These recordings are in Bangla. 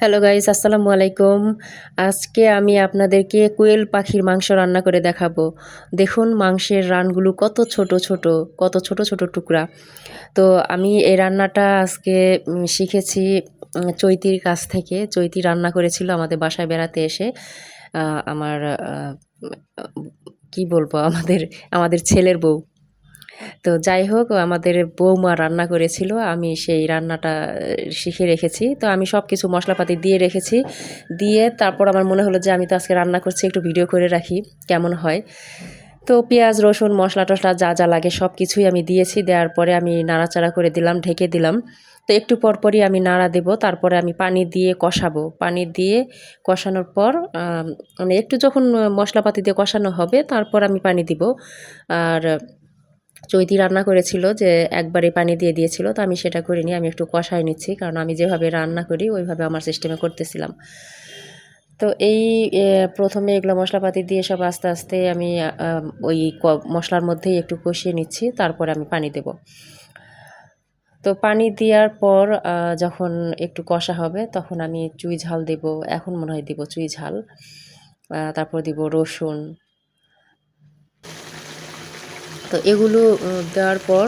হ্যালো গাইস আসসালামু আলাইকুম আজকে আমি আপনাদেরকে কোয়েল পাখির মাংস রান্না করে দেখাবো। দেখুন, মাংসের রানগুলো কত ছোট ছোট, কত ছোট ছোট টুকরা। তো আমি এই রান্নাটা আজকে শিখেছি চৈতির কাছ থেকে। চৈতি রান্না করেছিল আমাদের বাসায় বেড়াতে এসে। আমার কি বলব? আমাদের আমাদের ছেলের বউ। তো যাই হোক আমাদের বৌমা রান্না করেছিল, আমি সেই রান্নাটা শিখে রেখেছি। তো আমি সব কিছু মশলাপাতি দিয়ে রেখেছি। দিয়ে তারপর আমার মনে হলো যে আমি তো আজকে রান্না করছি, একটু ভিডিও করে রাখি, কেমন হয়। তো পেঁয়াজ, রসুন, মশলা টশলা যা যা লাগে সব কিছুই আমি দিয়েছি, দেওয়ার পরে আমি নাড়াচাড়া করে দিলাম, ঢেকে দিলাম। তো একটু পরপরই আমি নাড়া দেব, তারপরে আমি পানি দিয়ে কষাবো। পানি দিয়ে কষানোর পর মানে একটু যখন মশলাপাতি দিয়ে কষানো হবে, তারপর আমি পানি দিব। আর চৈতি রান্না করেছিল যে একবারে পানি দিয়ে দিয়েছিল, তো আমি সেটা করিনি, আমি একটু কষায় নিচ্ছি, কারণ আমি যেভাবে রান্না করি ওইভাবে আমার সিস্টেমে করতেছিলাম। তো এই প্রথমে এগুলো মশলাপাতি দিয়ে সব আস্তে আস্তে আমি ওই মশলার মধ্যেই একটু কষিয়ে নিচ্ছি, তারপরে আমি পানি দেব। তো পানি দেওয়ার পর যখন একটু কষা হবে, তখন আমি চুই ঝাল দেব, এখন মনে হয় দিব চুই ঝাল। তারপর দিব রসুন তো এগুলো দেওয়ার পর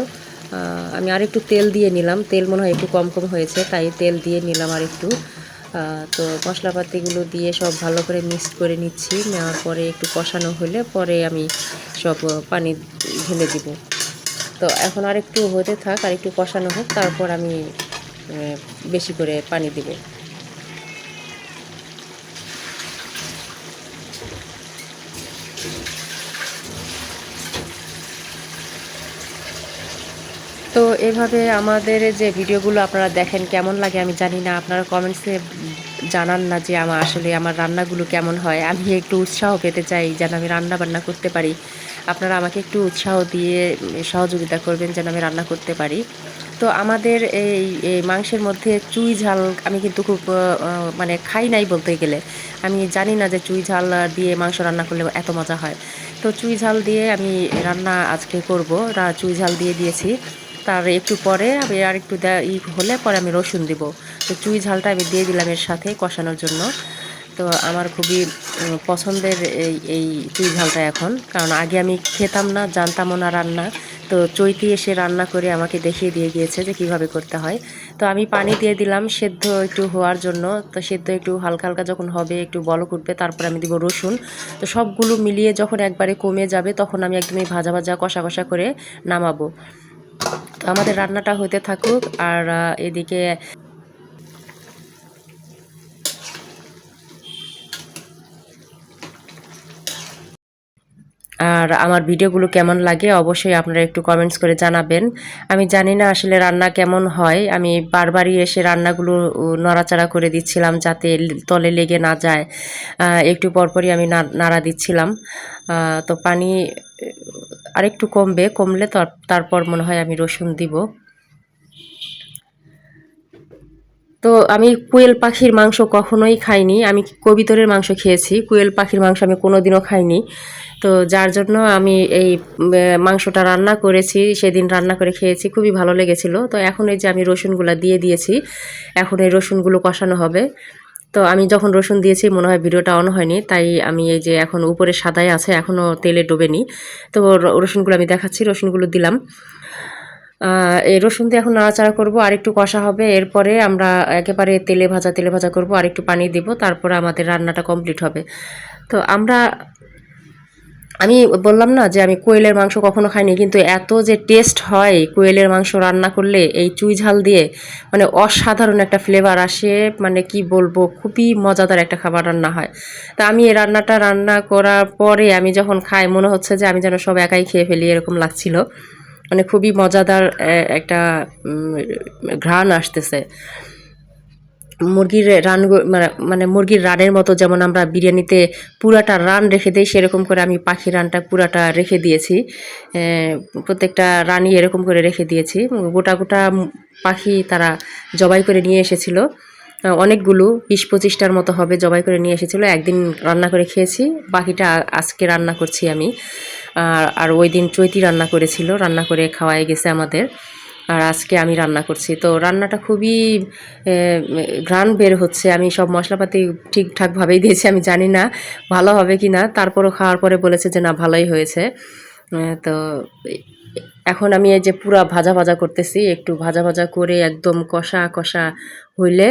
আমি আর একটু তেল দিয়ে নিলাম। তেল মনে হয় একটু কম কম হয়েছে, তাই তেল দিয়ে নিলাম আর একটু তো মশলাপাতিগুলো দিয়ে সব ভালো করে মিক্স করে নিচ্ছি। নেওয়ার পরে একটু কষানো হলে পরে আমি সব পানি ঢেলে দিব। তো এখন আর একটু হতে থাক আর একটু কষানো হোক, তারপর আমি বেশি করে পানি দিব। এভাবে আমাদের যে ভিডিওগুলো আপনারা দেখেন, কেমন লাগে আমি জানি না। আপনারা কমেন্টসে জানান না যে আমার আসলে আমার রান্নাগুলো কেমন হয়। আমি একটু উৎসাহ পেতে চাই যেন আমি রান্না বান্না করতে পারি। আপনারা আমাকে একটু উৎসাহ দিয়ে সহযোগিতা করবেন যেন আমি রান্না করতে পারি। তো আমাদের এই এই মাংসের মধ্যে চুই ঝাল আমি কিন্তু খুব মানে খাই নাই বলতে গেলে। আমি জানি না যে চুই ঝাল দিয়ে মাংস রান্না করলে এত মজা হয়। তো চুই ঝাল দিয়ে আমি রান্না আজকে করব। চুই ঝাল দিয়ে দিয়েছি। তার একটু পরে আমি আর একটু ই হলে পরে আমি রসুন দিব। তো চুই ঝালটা আমি দিয়ে দিলাম এর সাথে কষানোর জন্য। তো আমার খুবই পছন্দের এই এই চুই ঝালটা এখন। কারণ আগে আমি খেতাম না জানতামও না রান্না। তো চৈতি এসে রান্না করে আমাকে দেখিয়ে দিয়ে গিয়েছে যে কীভাবে করতে হয়। তো আমি পানি দিয়ে দিলাম সেদ্ধ একটু হওয়ার জন্য। তো সেদ্ধ একটু হালকা হালকা যখন হবে, একটু বলক উঠবে, তারপর আমি দিব রসুন। তো সবগুলো মিলিয়ে যখন একবারে কমে যাবে, তখন আমি একদমই ভাজা ভাজা, কষা কষা করে নামাবো। আমাদের রান্নাটা হইতে থাকুক। আর এদিকে আর আমার ভিডিওগুলো কেমন লাগে অবশ্যই আপনারা একটু কমেন্টস করে জানাবেন। আমি জানি না আসলে রান্না কেমন হয়। আমি বারবারই এসে রান্নাগুলো নড়াচড়া করে দিচ্ছিলাম যাতে তলে লেগে না যায়। একটু পরপরই আমি নাড়া দিচ্ছিলাম। তো পানি আরেকটু কমবে, কমলে তারপর মনে হয় আমি রসুন দিব। তো আমি কুয়েল পাখির মাংস কখনোই খাইনি। আমি কবিতরের মাংস খেয়েছি। কুয়েল পাখির মাংস আমি কোনোদিনও খাইনি। তো যার জন্য আমি এই মাংসটা রান্না করেছি, সেদিন রান্না করে খেয়েছি, খুবই ভালো লেগেছিল। তো এখন এই যে আমি রসুনগুলো দিয়ে দিয়েছি, এখন এই রসুনগুলো কষানো হবে। তো আমি যখন রসুন দিয়েছি, মনে হয় ভিডিওটা অন হয়নি, তাই আমি এই যে এখন উপরে সাদাই আছে এখনও তেলে ডোবেনি। তো রসুনগুলো আমি দেখাচ্ছি, রসুনগুলো দিলাম। রসুন দিয়ে এখন নাড়াচাড়া করব আর একটু কষা হবে, এরপরে আমরা একেবারে তেলে ভাজা তেলে ভাজা করব আর একটু পানি দিব, তারপরে আমাদের রান্নাটা কমপ্লিট হবে। তো আমরা, আমি বললাম না যে আমি কোয়েলের মাংস কখনো খাইনি, কিন্তু এত যে টেস্ট হয় কোয়েলের মাংস রান্না করলে, এই চুই ঝাল দিয়ে মানে অসাধারণ একটা ফ্লেভার আসে মানে কি বলব, খুবই মজাদার একটা খাবার রান্না হয়। তা আমি এই রান্নাটা রান্না করার পরে আমি যখন খাই, মনে হচ্ছে যে আমি যেন সব একাই খেয়ে ফেলি, এরকম লাগছিল। মানে খুবই মজাদার একটা ঘ্রাণ আসতেছে। মুরগির রান মানে মানে মুরগির রানের মতো যেমন আমরা বিরিয়ানিতে পুরাটা রান রেখে দিই, সেরকম করে আমি পাখি রানটা পুরাটা রেখে দিয়েছি। প্রত্যেকটা রানই এরকম করে রেখে দিয়েছি। গোটা গোটা পাখি তারা জবাই করে নিয়ে এসেছিল। অনেকগুলো বিশ পঁচিশটার মতো হবে জবাই করে নিয়ে এসেছিল। একদিন রান্না করে খেয়েছি, বাকিটা আজকে রান্না করছি আমি। আর আর ওই দিন চৈতি রান্না করেছিল, রান্না করে খাওয়াই গেছে আমাদের। আর আজকে আমি রান্না করছি। তো রান্নাটা খুবই ঘ্রাণ বের হচ্ছে। আমি সব মশলাপাতি ঠিকঠাকভাবেই দিয়েছি, আমি জানি না ভালো হবে কি না। তারপরও খাওয়ার পরে বলেছে যে না, ভালোই হয়েছে। তো এখন আমি এই যে পুরা ভাজা ভাজা করতেছি, একটু ভাজা ভাজা করে একদম কষা কষা হইলে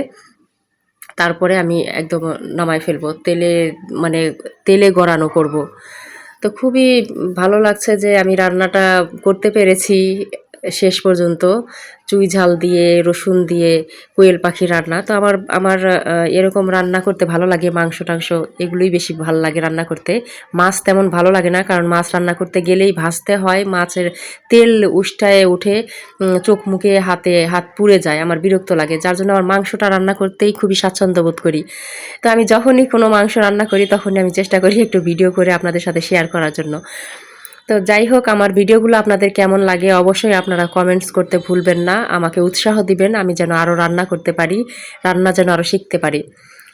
তারপরে আমি একদম নামাই ফেলব তেলে মানে তেলে গড়ানো করব। তো খুবই ভালো লাগছে যে আমি রান্নাটা করতে পেরেছি শেষ পর্যন্ত চুই ঝাল দিয়ে, রসুন দিয়ে, কোয়েল পাখি রান্না। তো আমার আমার এরকম রান্না করতে ভালো লাগে, মাংস টাংস এগুলোই বেশি ভালো লাগে রান্না করতে। মাছ তেমন ভালো লাগে না, কারণ মাছ রান্না করতে গেলেই ভাজতে হয়, মাছের তেল উষ্টায় উঠে চোখ মুখে, হাতে, হাত পুড়ে যায়, আমার বিরক্ত লাগে। যার জন্য আমার মাংসটা রান্না করতেই খুবই স্বাচ্ছন্দ্য বোধ করি। তো আমি যখনই কোনো মাংস রান্না করি, তখনই আমি চেষ্টা করি একটু ভিডিও করে আপনাদের সাথে শেয়ার করার জন্য। তো যাই হোক, আমার ভিডিওগুলো আপনাদের কেমন লাগে অবশ্যই আপনারা কমেন্টস করতে ভুলবেন না। আমাকে উৎসাহ দিবেন, আমি যেন আরও রান্না করতে পারি, রান্না যেন আরও শিখতে পারি।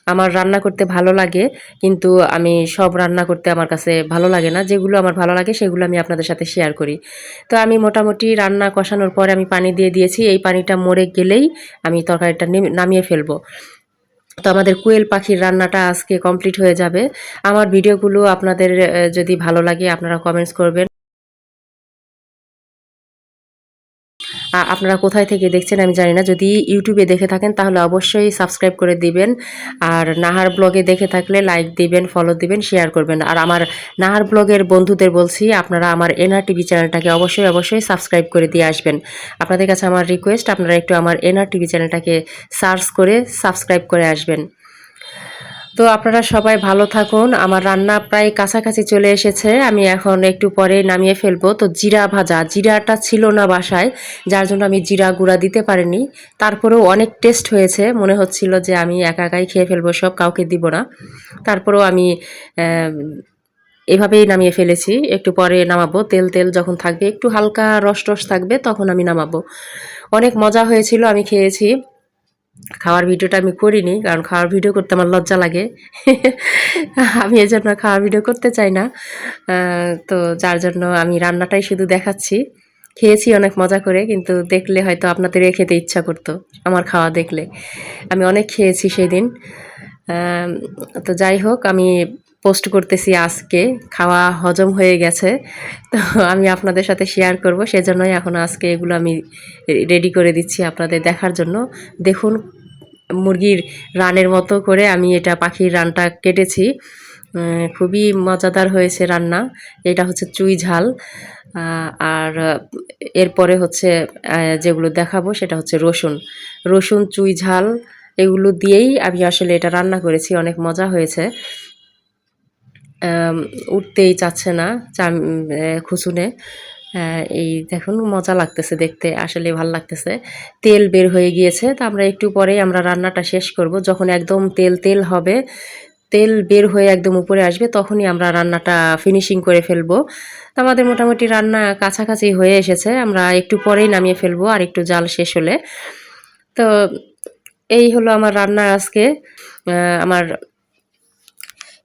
আমার রান্না করতে ভালো লাগে, কিন্তু আমি সব রান্না করতে আমার কাছে ভালো লাগে না। যেগুলো আমার ভালো লাগে, সেগুলো আমি আপনাদের সাথে শেয়ার করি। তো আমি মোটামুটি রান্না কষানোর পরে আমি পানি দিয়ে দিয়েছি। এই পানিটা মরে গেলেই আমি তরকারিটা নেমে- নামিয়ে ফেলব। তো আমাদের কুয়েল পাখির রান্নাটা আজকে কমপ্লিট হয়ে যাবে। আমার ভিডিওগুলো আপনাদের যদি ভালো লাগে আপনারা কমেন্টস করবেন। আপনারা কোথায় থেকে দেখছেন আমি জানি না। যদি ইউটিউবে দেখে থাকেন তাহলে অবশ্যই সাবস্ক্রাইব করে দিবেন। আর নাহার ব্লগে দেখে থাকলে লাইক দিবেন ফলো দিবেন শেয়ার করবেন। আর আমার নাহার ব্লগের বন্ধুদের বলছি, আপনারা আমার এনআর টিভি চ্যানেলটাকে অবশ্যই অবশ্যই সাবস্ক্রাইব করে দিয়ে আসবেন। আপনাদের কাছে আমার রিকোয়েস্ট আপনারা একটু আমার এনআর টিভি চ্যানেলটাকে সার্চ করে সাবস্ক্রাইব করে আসবেন। তো আপনারা সবাই ভালো থাকুন। আমার রান্না প্রায় কাছাকাছি চলে এসেছে। আমি এখন একটু পরে নামিয়ে ফেলব। তো জিরা ভাজা, জিরাটা ছিল না বাসায়, যার জন্য আমি জিরা গুঁড়া দিতে পারিনি। তারপরেও অনেক টেস্ট হয়েছে। মনে হচ্ছিল যে আমি একা একাই খেয়ে ফেলব, সব কাউকে দিব না। তারপরেও আমি এভাবেই নামিয়ে ফেলেছি। একটু পরে নামাবো। তেল তেল যখন থাকবে, একটু হালকা রস রস থাকবে, তখন আমি নামাবো। অনেক মজা হয়েছিল, আমি খেয়েছি। খাওয়ার ভিডিওটা আমি করিনি, কারণ খাওয়ার ভিডিও করতে আমার লজ্জা লাগে। আমি এই জন্য খাওয়ার ভিডিও করতে চাই না। তো যার জন্য আমি রান্নাটাই শুধু দেখাচ্ছি। খেয়েছি অনেক মজা করে, কিন্তু দেখলে হয়তো আপনাদের খেতে ইচ্ছা করতো, আমার খাওয়া দেখলে। আমি অনেক খেয়েছি সেই দিন তো যাই হোক, আমি পোস্ট করতেছি আজকে, খাওয়া হজম হয়ে গেছে, তো আমি আপনাদের সাথে শেয়ার করব, সেজন্যই এখন আজকে এগুলো আমি রেডি করে দিচ্ছি আপনাদের দেখার জন্য। দেখুন, মুরগির রানের মতো করে আমি এটা পাখির রানটা কেটেছি। খুবই মজাদার হয়েছে রান্না, এটা হচ্ছে চুই ঝাল আর এরপরে হচ্ছে যেগুলো দেখাবো সেটা হচ্ছে রসুন। রসুন, চুই ঝাল, এগুলো দিয়েই আমি আসলে এটা রান্না করেছি, অনেক মজা হয়েছে। উঠতেই চাচ্ছে না চাম আহ, এই দেখুন মজা লাগতেছে দেখতে আসলে ভালো লাগতেছে। তেল বের হয়ে গিয়েছে তো আমরা একটু পরেই আমরা রান্নাটা শেষ করব। যখন একদম তেল তেল হবে তেল বের হয়ে একদম উপরে আসবে তখনই আমরা রান্নাটা ফিনিশিং করে ফেলব। তো আমাদের মোটামুটি রান্না কাছাকাছি হয়ে এসেছে আমরা একটু পরেই নামিয়ে ফেলব আর একটু জাল শেষ হলে। তো এই হলো আমার রান্না আজকে। আমার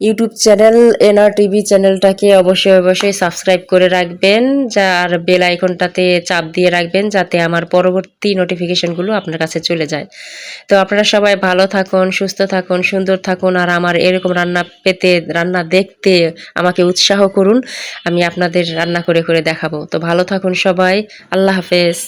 ইউটিউব চ্যানেল এনআর টিভি চ্যানেলটাকে অবশ্যই অবশ্যই সাবস্ক্রাইব করে রাখবেন, যা আর বেল আইকনটাতে চাপ দিয়ে রাখবেন, যাতে আমার পরবর্তী নোটিফিকেশনগুলো আপনার কাছে চলে যায়। তো আপনারা সবাই ভালো থাকুন, সুস্থ থাকুন, সুন্দর থাকুন, আর আমার এরকম রান্না পেতে, রান্না দেখতে আমাকে উৎসাহ করুন, আমি আপনাদের রান্না করে করে দেখাবো। তো ভালো থাকুন সবাই, আল্লাহ হাফেজ।